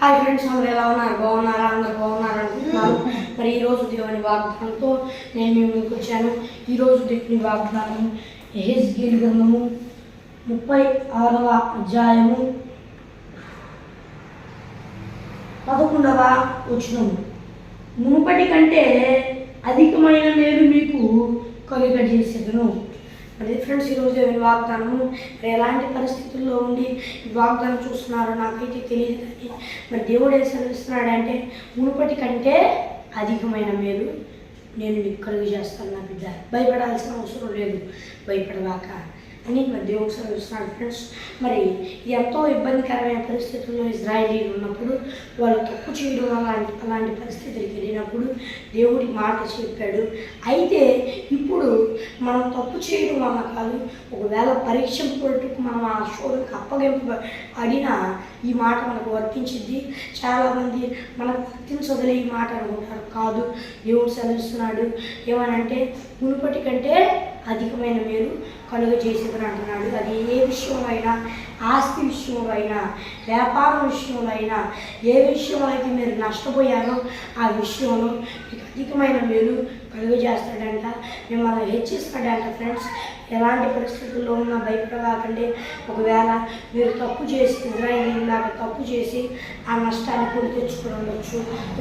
Hi friends అందరూ ఎలా ఉన్నారు? బాగున్నారా? అందరు బాగున్నారు? అనుకుంటున్నాను మరి ఈరోజు దేవుని వాగ్దానంతో నేను మీ ముందుకు వచ్చాను. ఈరోజు దేవుని వాగ్దానం ఎహెస్గేల్ గ్రంథము ముప్పై ఆరవ అధ్యాయము పదకొండవ వచనము. మునుపటి కంటే అధికమైన మేలు మీకు కలుగజేసేదను. మరి ఫ్రెండ్స్ ఈరోజు వాగ్దానము మరి ఎలాంటి పరిస్థితుల్లో ఉండి వాగ్దానం చూస్తున్నారో నాకైతే తెలియదు కానీ మరి దేవుడు ఏం సెలవిస్తున్నాడు అంటే మునుపటి కంటే అధికమైన మేలు నేను నీకు కలుగు చేస్తాను నా బిడ్డ. భయపడాల్సిన అవసరం లేదు. భయపడవాక అని మరి దేవుడు సెలవిస్తున్నాడు ఫ్రెండ్స్ మరి ఎంతో ఇబ్బందికరమైన పరిస్థితుల్లో ఇజ్రాయిలీలు ఉన్నప్పుడు వాళ్ళు తప్పు చేయడం అలాంటి అలాంటి పరిస్థితులకు వెళ్ళినప్పుడు దేవుడి మాట చెప్పాడు. అయితే ఇప్పుడు మనం తప్పు చేయడం వల్ల కాదు ఒకవేళ పరీక్ష పొరటుకు మనం ఆ శోధనకు అప్పగింప అడినా ఈ మాట మనకు వర్తించింది. చాలామంది మనకు వర్తించదలే ఈ మాట అనుకుంటారు. కాదు దేవుడు చదివిస్తున్నాడు ఏమనంటే మునుపటి కంటే అధికమైన మేలు కలుగ చేసేదని అంటున్నాడు. అది ఏ విషయమైనా ఆస్తి విషయంలో అయినా వ్యాపారం విషయంలో అయినా ఏ విషయంలో అయితే మీరు నష్టపోయారో ఆ విషయంలో మీకు అధికమైన మేలు కలుగజేస్తాడంట మిమ్మల్ని హెచ్చిస్తాడంట ఫ్రెండ్స్ ఎలాంటి పరిస్థితుల్లో ఉన్నా భయపడవాకండి ఒకవేళ మీరు తప్పు చేసి ఇజ్రాయిల్లాగా తప్పు చేసి ఆ నష్టాన్ని కూడా తెచ్చుకుని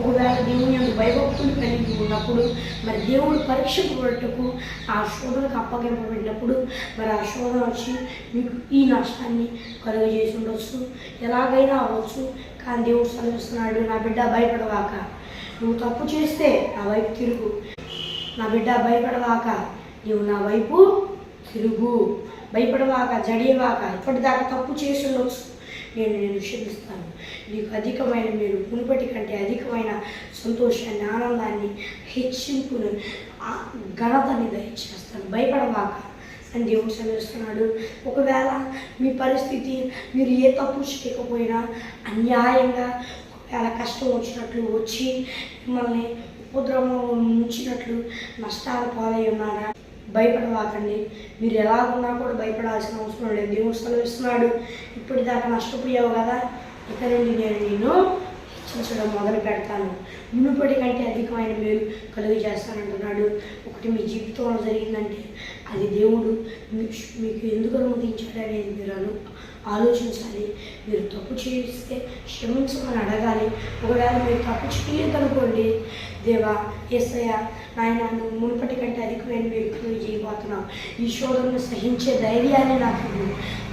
ఒకవేళ దేవుని భయభక్తులు కలిగి ఉన్నప్పుడు మరి దేవుడు పరీక్ష కొరటకు ఆ శోధనకు అప్పగింపబడినప్పుడు మరి ఆ శోధన వచ్చి మీకు ఈ నష్టాన్ని కలుగజేసి ఉండొచ్చు. ఎలాగైనా అవ్వచ్చు. కానీ దేవుడు సెలవిస్తున్నాడు నా బిడ్డ భయపడవాక నువ్వు తప్పు చేస్తే నా వైపు తిరుగు. నా బిడ్డ భయపడవాక నీవు నా వైపు తిరుగు. భయపడవాక జడియవాక ఇప్పటిదాకా తప్పు చేసి నేను నేను క్షమిస్తాను నీకు అధికమైన మీరు మునుపటి కంటే అధికమైన సంతోషాన్ని ఆనందాన్ని హెచ్చింపును ఆ ఘనతని దయచేస్తాను. భయపడవాక అని దేవుడు సెలవిస్తున్నాడు ఒకవేళ మీ పరిస్థితి మీరు ఏ తప్పు చేయకపోయినా అన్యాయంగా ఒకవేళ కష్టం వచ్చినట్లు వచ్చి మిమ్మల్ని ఉపద్రవం ఉంచినట్లు నష్టాల పాలై ఉన్నారా భయపడవాకండి. మీరు ఎలా ఉన్నా కూడా భయపడాల్సిన అవసరం లేదు. దేవుడు సెలవిస్తున్నాడు. ఇప్పటిదాకా నష్టపోయావు కదా? ఇక నుండి నేను నేను హెచ్చించడం మొదలు పెడతాను. మునుపటి కంటే అధికమైన మేలు కలుగు చేస్తానంటున్నాడు. ఒకటి మీ జీవితంలో జరిగిందంటే అది దేవుడు మీ- మీకు ఎందుకు అనుమతించాడు అనేది మీరు అను ఆలోచించాలి. మీరు తప్పు చేస్తే క్షమించమని అడగాలి. ఒకవేళ మీరు తప్పు చేయలేదనుకోండి దేవా ఏసయ్య నాయన నువ్వు మునుపటి కంటే అధికమైన వ్యక్తులు చేయబోతున్నావు. ఈ శోధనను సహించే ధైర్యాన్ని నాకు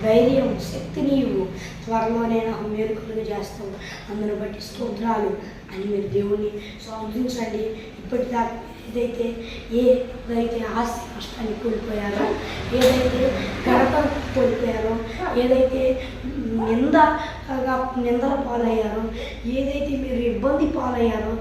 ధైర్యం శక్తిని ఇవ్వు. త్వరలోనే నాకు మేలు కలుగు చేస్తావు. అందును బట్టి స్తోత్రాలు అని మీరు దేవుణ్ణి స్వాధించండి ఇప్పటిదాకా ఏదైతే ఏదైతే ఆస్తి నష్టాన్ని కోల్పోయారో ఏదైతే గడప కోల్పోయారో ఏదైతే నింద నిందల పాలయ్యారో ఏదైతే మీరు ఇబ్బంది పాలయ్యారో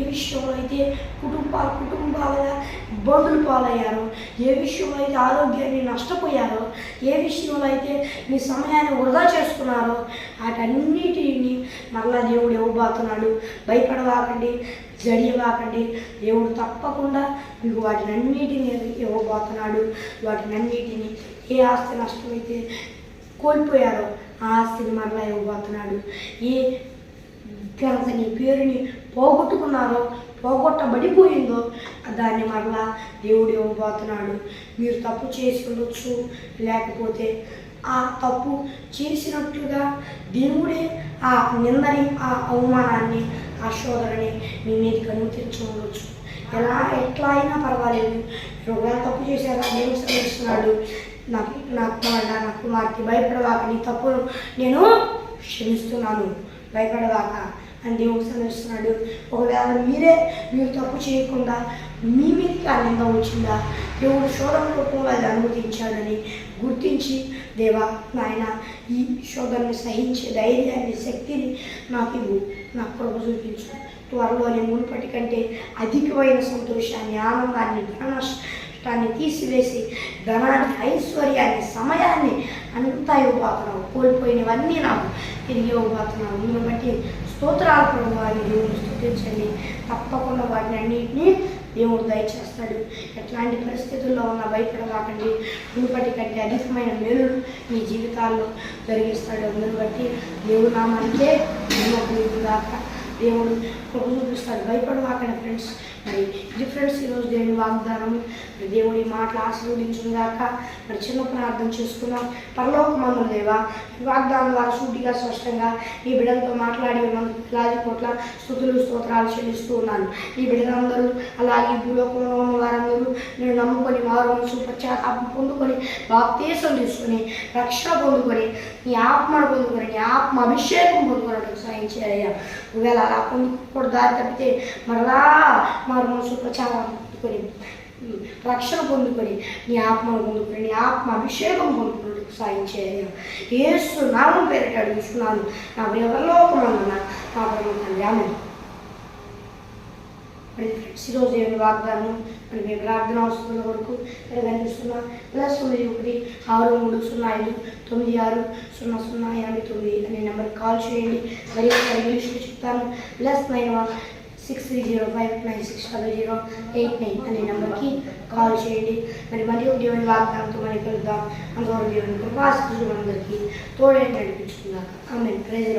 ఏ విషయంలో అయితే కుటుంబ కుటుంబాల ఇబ్బందులు పాలయ్యారో ఏ విషయంలో అయితే ఆరోగ్యాన్ని నష్టపోయారో ఏ విషయంలో అయితే మీ సమయాన్ని వృధా చేసుకున్నారో వాటన్నిటిని మరలా దేవుడు ఇవ్వబోతున్నాడు. భయపడవాకండి జడియవాకండి. దేవుడు తప్పకుండా మీకు వాటినన్నిటిని ఇవ్వబోతున్నాడు. వాటినన్నిటిని ఏ ఆస్తి నష్టమైతే కోల్పోయారో. ఆ ఆస్తిని మరలా ఇవ్వబోతున్నాడు ఏ ఘనతని పేరుని పోగొట్టుకున్నారో పోగొట్టబడిపోయిందో దాన్ని మరలా దేవుడు ఇవ్వబోతున్నాడు. మీరు తప్పు చేసి ఉండొచ్చు లేకపోతే ఆ తప్పు చేసినట్లుగా దేవుడే ఆ నిందని ఆ అవమానాన్ని ఆ శోధనని మీ మీదకి అనుమతించి ఎలా ఎట్లా అయినా పర్వాలేదు. ఒకవేళ తప్పు చేశారా దేవుడు సెలవిస్తున్నాడు నాకు నా కుమారుడా నా కుమార్తె భయపడవాక నీ తప్పును నేను క్షమిస్తున్నాను. భయపడవాక. అని దేవుడు సందర్శిస్తున్నాడు ఒకవేళ మీరే మీరు తప్పు చేయకుండా మీ మీదకి ఆనంద వచ్చిందా? దేవుడు శోధన రూపంలో అది అనుమతించాడని గుర్తించి దేవా నాయన ఈ శోధనను సహించే ధైర్యాన్ని శక్తిని నాకు ఇవ్వు. నాకు ప్రభు చూపించు. త్వరలోనే మునుపటి కంటే అధికమైన సంతోషాన్ని ఆనందాన్ని ధన కష్టాన్ని తీసివేసి ధనాన్ని ఐశ్వర్యాన్ని సమయాన్ని అంతా ఇవ్వబోతున్నావు. కోల్పోయినవన్నీ నాకు తిరిగి ఇవ్వబోతున్నావు. నేను బట్టి స్తోత్రాలు ప్రభు అని దేవుని తప్పకుండా వాటిని అన్నింటినీ దేవుడు దయచేస్తాడు. ఎట్లాంటి పరిస్థితుల్లో ఉన్న భయపడవాకండి మునుపటి కంటే అధికమైన మేలు మీ జీవితాల్లో జరిగిస్తాడు. అందుని బట్టి దేవుడు నామానికే నమ్మకం దేవుడు కృప చూపిస్తాడు. భయపడవాకండి ఫ్రెండ్స్. మరి ఇది ఫ్రెండ్స్ ఈరోజు దేవుని వాగ్దానం మరి దేవుడి మాటలు ఆశీర్వదించుగాక మరి చిన్న ప్రార్థన చేసుకున్నాం పరలోకమందు దేవా వాగ్దానం ద్వారా సూటిగా స్పష్టంగా ఈ బిడ్డలతో మాట్లాడి లాది కోట్ల స్థుతులు స్తోత్రాలు చెల్లిస్తూ ఉన్నాను. ఈ బిడ్డలందరూ అలాగే భూలోకంలో ఉన్న వారందరూ నేను నమ్ముకొని మారు మనసు పశ్చాత్తాపం పొందుకొని బాప్తీసం తీసుకొని రక్షణ పొందుకొని నీ ఆత్మను పొందుకొని నీ ఆత్మ అభిషేకం పొందుకున్నట్టు సాయం చేయ ఒకవేళ అలా పొందుకోకూడదు దారి తప్పితే మరలా మారు మనసు ప్రచారం పొందుకొని రక్షణ పొందుకొని నీ ఆత్మను పొందుకొని నీ ఆత్మ అభిషేకం పొందుకున్నట్టు సాయం చేయను ఏసు నామం పేరిట అడుగుతున్నాను నా ఎవరిలోకమన్న నా బ్రహ్మ ఆమె మరి ఫ్రెండ్స్ ఈరోజు ఏమి వాగ్దానం? మరి మీ ప్రార్థన అవసరాల వరకు ఇక్కడ కనిపిస్తున్నా ప్లస్ తొమ్మిది ఒకటి ఆరు మూడు సున్నా ఐదు తొమ్మిది ఆరు సున్నా సున్నా ఎనభై తొమ్మిది అనే నెంబర్కి కాల్ చేయండి. మరి ఇంగ్లీష్లో చెప్తాను. Plus nine one six three zero five nine six double zero eight nine అనే నెంబర్కి కాల్ చేయండి. మరి మరియు దేవుని వాగ్దానంతో మరి కలుద్దాం. అందరూ దేవుని కృపాశిస్తులు అందరికీ తోడే నడిపించుకుందాక ఆమె ప్రైజ్